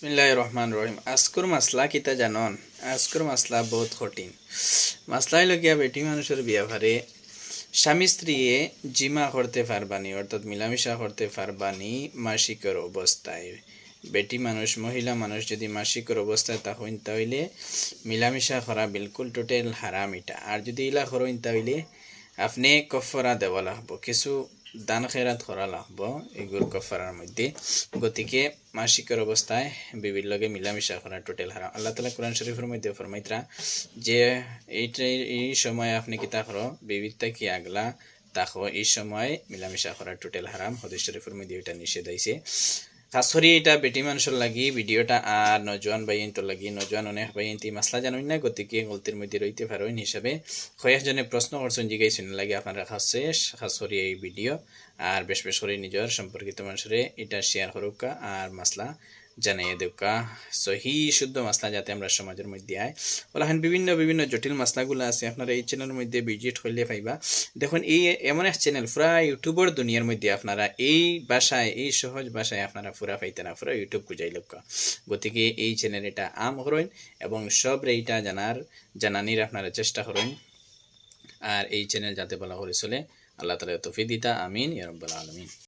বিসমিল্লাহ রহমান রহিম। আজকুর মাসলা কিতা জানন? আজকুর মাসলা বহুত কঠিন। মাসলাই লগিয়া বেটি মানুষের বিয়াভারে স্বামী স্ত্রীয়ে জিমা করতে পারবানি অর্থাৎ মিলামিশা করতে পারবানি মাসিকের অবস্থায় বেটি মানুষ, মহিলা মানুষ যদি মাসিকের অবস্থায় তা হইন তাহলে মিলামিশা করা বিলকুল টোটাল হারাম এটা আর যদি ইলা করইন তাহলে আপনি কফরা দেওয়া লাগবো কিছু দান খেরাত করা লাগবো এগুলো কফারার মধ্যে। গতিকে মাসিকের অবস্থায় বিভিন্ন লগে মিলামিশা করা টোটাল হারাম। আল্লাহ তালা কোরআন শরীফের মধ্যে ফরমাইত্রা যে এইটাই এই সময় আপনি কি তা করো বিবিধটা কি আগলা তাকো এই সময় মিলামিশা করা টোটাল হারাম। হদিস শরীফের মধ্যে এটা নিষেধ আইছে। খাস করি এটা বেটি মানুষের লাগি ভিডিওটা আর নজওয়ান বাইন তো লাগি নজওয়ান অনেক বাইন তি মাসলা জানুন না গতিকে গলতির মধ্যে রইতে পারেন হিসাবে কয়েকজনে প্রশ্ন করছেন জিগাইছেন লাগে আপনারা খাসে করি এই ভিডিও আর বেশ বেশ করে নিজের সম্পর্কিত মানুষের এটা শেয়ার করুকা আর মাসলা জানাইয়ে দেউকা সহি, শুদ্ধ মাসলা যাতে আমরা সমাজের মধ্যে আয়। ওলাখান বিভিন্ন বিভিন্ন জটিল মাসলাগুলো আছে। আপনারা এই চ্যানেলের মধ্যে ভিজিট হইলে পাইবা। দেখুন, এই এমন এক চ্যানেল পুরা ইউটিউবের দুনিয়ার মধ্যে আপনারা এই ভাষায় এই সহজ ভাষায় আপনারা পুরা পাইতে না, পুরা ইউটিউব খুঁজাই লোক গতিকে এই চ্যানেল এটা আম করেন এবং সব এইটা জানার, জানানির আপনারা চেষ্টা করেন আর এই চ্যানেল যাতে বলা করে চলে, আল্লাহ তালা তফি দিতা। আমিন ইয়ারব্বাল আলমিন।